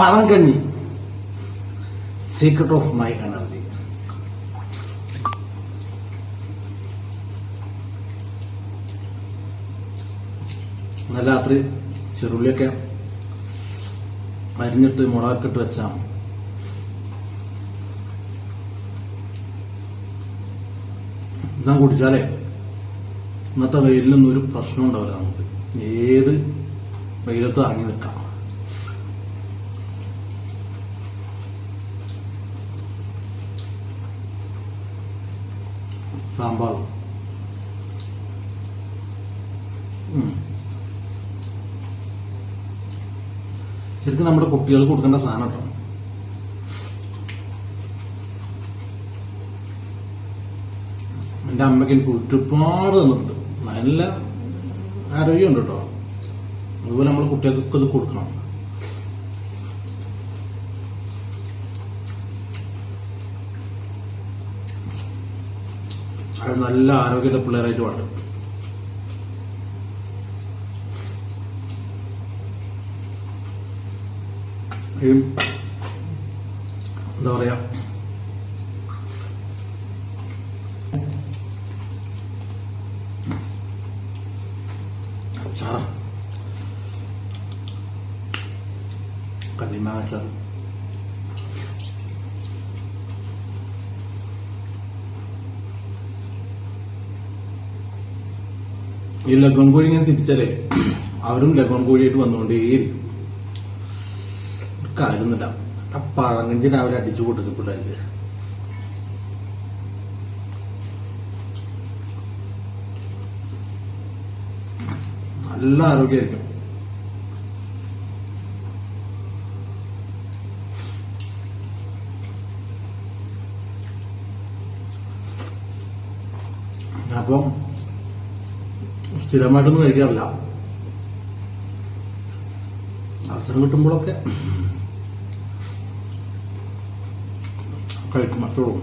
പഴങ്കഞ്ഞി secret of my energy ഇന്നലെ രാത്രി ചെറുള്ളിയൊക്കെ അരിഞ്ഞിട്ട് മുളകൊക്കെ വെച്ച ഇതാ കുടിച്ചാലേ ഇന്നത്തെ വെയിലിനൊന്നും ഒരു പ്രശ്നം ഉണ്ടാവില്ല നമുക്ക്. ഏത് വെയിലത്തും ഇറങ്ങി നിൽക്കാം. സാമ്പാർ. ഉം. ശരിക്കും നമ്മുടെ കുട്ടികൾക്ക് കൊടുക്കേണ്ട സാധനം കേട്ടോ. എന്റെ അമ്മയ്ക്ക് എനിക്ക് ഒരുപാട് തന്നിട്ടുണ്ട്. നല്ല ആരോഗ്യമുണ്ട് കേട്ടോ. അതുപോലെ നമ്മൾ കുട്ടികൾക്കൊക്കെ ഇത് കൊടുക്കണം. നല്ല ആരോഗ്യമുള്ള പിള്ളേരായിട്ട് വളരും എന്താ പറയാ? അച്ചാറ. കണ്ണിമാങ്ങ ഈ ലഗോൺ കോഴി ഇങ്ങനെ തിരിച്ചാലേ അവരും ലഗോൺ കോഴിയായിട്ട് വന്നുകൊണ്ടേയിരിക്കും. കാര്യമൊന്നുമില്ല ആ പഴങ്കഞ്ചി രാവിലെ അടിച്ചു കൊടുക്കും പിള്ളേർക്ക് നല്ല ആരോഗ്യമായിരിക്കും. അപ്പം സ്ഥിരമായിട്ടൊന്നും കഴിക്കാറില്ല അവസരം കിട്ടുമ്പോഴൊക്കെ കഴിക്കും അത്രേ ഉള്ളൂ